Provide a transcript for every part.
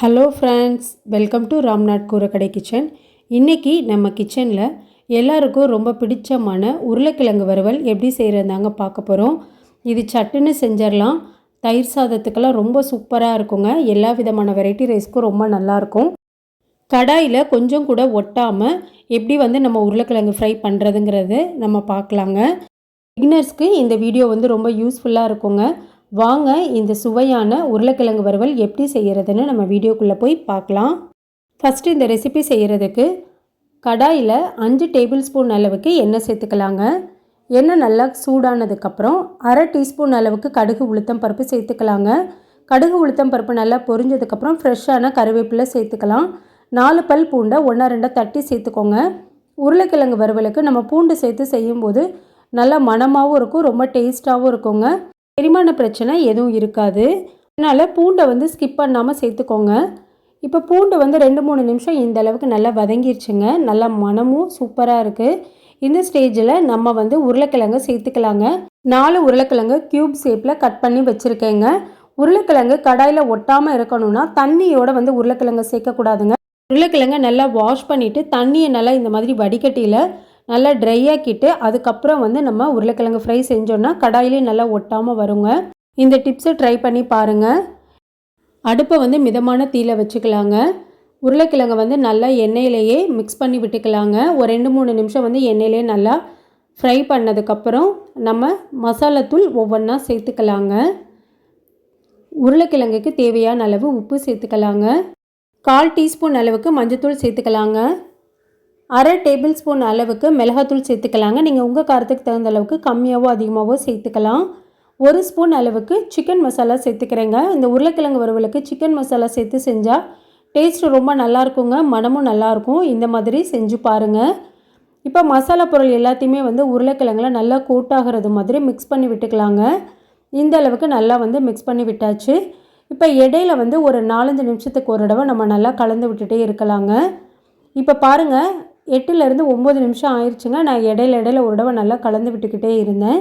Hello friends welcome to Ramnath Koorakadai kitchen இன்றைக்கி நம்ம கிச்சனில் எல்லாருக்கும் ரொம்ப பிடிச்சமான உருளைக்கிழங்கு வறுவல் எப்படி செய்கிறதாங்க பார்க்க போகிறோம் இது சட்டுன்னு செஞ்சிடலாம். தயிர் சாதத்துக்கெல்லாம் ரொம்ப சூப்பராக இருக்குங்க. எல்லா விதமான வெரைட்டி ரைஸ்க்கும் ரொம்ப நல்லாயிருக்கும் கடாயில் கொஞ்சம் கூட ஒட்டாமல் எப்படி வந்து நம்ம உருளைக்கிழங்கு ஃப்ரை பண்ணுறதுங்கிறது நம்ம பார்க்கலாங்க. பிகினர்ஸ்க்கு இந்த வீடியோ வந்து ரொம்ப யூஸ்ஃபுல்லாக இருக்குங்க. வாங்க இந்த சுவையான உருளைக்கிழங்கு வறுவல் எப்படி செய்கிறதுன்னு நம்ம வீடியோக்குள்ளே போய் பார்க்கலாம். ஃபஸ்ட்டு இந்த ரெசிபி செய்கிறதுக்கு கடாயில் அஞ்சு டேபிள் ஸ்பூன் அளவுக்கு எண்ணெய் சேர்த்துக்கலாங்க. எண்ணெய் நல்லா சூடானதுக்கப்புறம் அரை டீஸ்பூன் அளவுக்கு கடுகு உளுத்தம் பருப்பு சேர்த்துக்கலாங்க. கடுகு உளுத்தம் பருப்பு நல்லா பொரிஞ்சதுக்கப்புறம் ஃப்ரெஷ்ஷான கருவேப்பிலை சேர்த்துக்கலாம். நாலு பல் பூண்டை ஒன்றா ரெண்டாக தட்டி சேர்த்துக்கோங்க. உருளைக்கிழங்கு வறுவலுக்கு நம்ம பூண்டு சேர்த்து செய்யும்போது நல்லா மணமாகவும் இருக்கும் ரொம்ப டேஸ்ட்டாகவும் இருக்குங்க. செரிமான பிரச்சனை எதுவும் இருக்காது. அதனால் பூண்டை வந்து ஸ்கிப் பண்ணாமல் சேர்த்துக்கோங்க. இப்போ பூண்டு வந்து ரெண்டு மூணு நிமிஷம் இந்த அளவுக்கு நல்லா வதங்கிருச்சுங்க. நல்லா மனமும் சூப்பராக இருக்குது இந்த ஸ்டேஜில் நம்ம வந்து உருளைக்கிழங்கு சேர்த்துக்கலாங்க. நாலு உருளைக்கிழங்கு க்யூப் ஷேப்பில் கட் பண்ணி வச்சுருக்கேங்க. உருளைக்கிழங்கு கடாயில் ஒட்டாமல் இருக்கணும்னா தண்ணியோட வந்து உருளைக்கிழங்கு சேர்க்கக்கூடாதுங்க. உருளைக்கிழங்கை நல்லா வாஷ் பண்ணிவிட்டு தண்ணியை நல்லா இந்த மாதிரி வடிகட்டியில் நல்லா ட்ரை ஆக்கிட்டு அதுக்கப்புறம் வந்து நம்ம உருளைக்கிழங்கு ஃப்ரை செஞ்சோன்னா கடாயிலே நல்லா ஒட்டாமல் வருங்க. இந்த டிப்ஸை ட்ரை பண்ணி பாருங்கள் அடுப்பை வந்து மிதமான தீயில் வச்சுக்கலாங்க. உருளைக்கிழங்கை வந்து நல்லா எண்ணெயிலேயே மிக்ஸ் பண்ணி விட்டுக்கலாங்க. ஒரு ரெண்டு மூணு நிமிஷம் வந்து எண்ணெயிலே நல்லா ஃப்ரை பண்ணதுக்கப்புறம் நம்ம மசாலாத்தூள் ஒவ்வொன்றா சேர்த்துக்கலாங்க. உருளைக்கிழங்குக்கு தேவையான அளவு உப்பு சேர்த்துக்கலாங்க. கால் டீஸ்பூன் அளவுக்கு மஞ்சத்தூள் சேர்த்துக்கலாங்க. அரை டேபிள் ஸ்பூன் அளவுக்கு மிளகாத்தூள் சேர்த்துக்கலாங்க. நீங்கள் உங்கள் காரத்துக்கு தகுந்த அளவுக்கு கம்மியாகவோ அதிகமாகவோ சேர்த்துக்கலாம். ஒரு ஸ்பூன் அளவுக்கு சிக்கன் மசாலா சேர்த்துக்கிறேங்க. இந்த உருளைக்கிழங்கு வறுவலுக்கு சிக்கன் மசாலா சேர்த்து செஞ்சால் டேஸ்ட் ரொம்ப நல்லாயிருக்குங்க. மனமும் நல்லாயிருக்கும். இந்த மாதிரி செஞ்சு பாருங்கள் இப்போ மசாலா பொருள் எல்லாத்தையுமே வந்து உருளைக்கிழங்குல நல்லா கூட்டாகிறது மாதிரி மிக்ஸ் பண்ணி விட்டுக்கலாங்க. இந்த அளவுக்கு நல்லா வந்து மிக்ஸ் பண்ணி விட்டாச்சு. இப்போ இடையில வந்து ஒரு நாலஞ்சு நிமிஷத்துக்கு ஒரு தடவை நம்ம நல்லா கலந்து விட்டுட்டே இருக்கலாங்க. இப்போ பாருங்கள் எட்டுலேருந்து ஒம்பது நிமிஷம் ஆயிடுச்சுங்க நான் இடையில இடையில ஒரு தடவை நல்லா கலந்து விட்டுக்கிட்டே இருந்தேன்.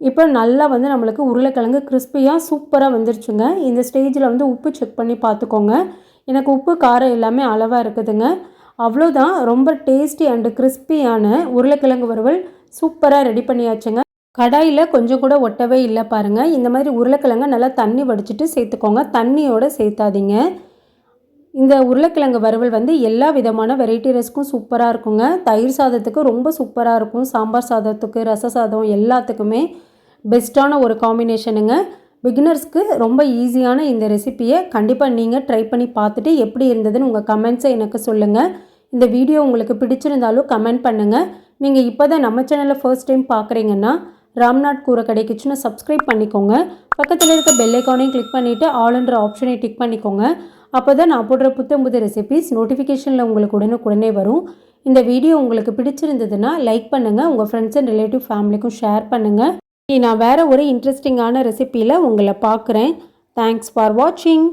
இப்போ நல்லா வந்து நம்மளுக்கு உருளைக்கிழங்கு கிறிஸ்பியாக சூப்பராக வந்துருச்சுங்க. இந்த ஸ்டேஜில் வந்து உப்பு செக் பண்ணி பார்த்துக்கோங்க. எனக்கு உப்பு காரம் எல்லாமே அளவாக இருக்குதுங்க. அவ்வளோதான் ரொம்ப டேஸ்டி அண்டு கிறிஸ்பியான உருளைக்கிழங்கு வறுவல் சூப்பராக ரெடி பண்ணியாச்சுங்க. கடாயில் கொஞ்சம் கூட ஒட்டவே இல்லை பாருங்கள் இந்த மாதிரி உருளைக்கிழங்க நல்லா தண்ணி வடிச்சிட்டு சேர்த்துக்கோங்க. தண்ணியோடு சேர்த்தாதீங்க. இந்த உருளைக்கிழங்கு வறுவல் வந்து எல்லா விதமான வெரைட்டி ரைஸ்க்கும் சூப்பராக இருக்குங்க. தயிர் சாதத்துக்கு ரொம்ப சூப்பராக இருக்கும். சாம்பார் சாதத்துக்கு ரச சாதம் எல்லாத்துக்குமே பெஸ்ட்டான ஒரு காம்பினேஷனுங்க பிகினர்ஸ்க்கு ரொம்ப ஈஸியான இந்த ரெசிப்பியை கண்டிப்பாக நீங்கள் ட்ரை பண்ணி பார்த்துட்டு எப்படி இருந்ததுன்னு உங்கள் கமெண்ட்ஸை எனக்கு சொல்லுங்கள் இந்த வீடியோ உங்களுக்கு பிடிச்சிருந்தாலும் கமெண்ட் பண்ணுங்கள் நீங்கள் இப்போ தான் நம்ம சேனலில் ஃபர்ஸ்ட் டைம் பார்க்குறீங்கன்னா ராம்நாத் கூரை கடை கிச்சனை சப்ஸ்கிரைப் பண்ணிக்கோங்க. பக்கத்தில் இருக்க பெல்லைக்கானையும் கிளிக் பண்ணிவிட்டு ஆளுன்ற ஆப்ஷனை டிக் பண்ணிக்கோங்க. அப்போ தான் நான் போடுற புத்தம் புது ரெசிபிஸ் நோட்டிஃபிகேஷனில் உங்களுக்கு உடனுக்குடனே வரும். இந்த வீடியோ உங்களுக்கு பிடிச்சிருந்ததுன்னா லைக் பண்ணுங்கள் உங்கள் ஃப்ரெண்ட்ஸ் அண்ட் ரிலேட்டிவ் ஃபேமிலிக்கும் ஷேர் பண்ணுங்கள் நான் வேறு ஒரு இன்ட்ரெஸ்டிங்கான ரெசிப்பியில் உங்களை பார்க்குறேன். தேங்க்ஸ் ஃபார் வாட்சிங்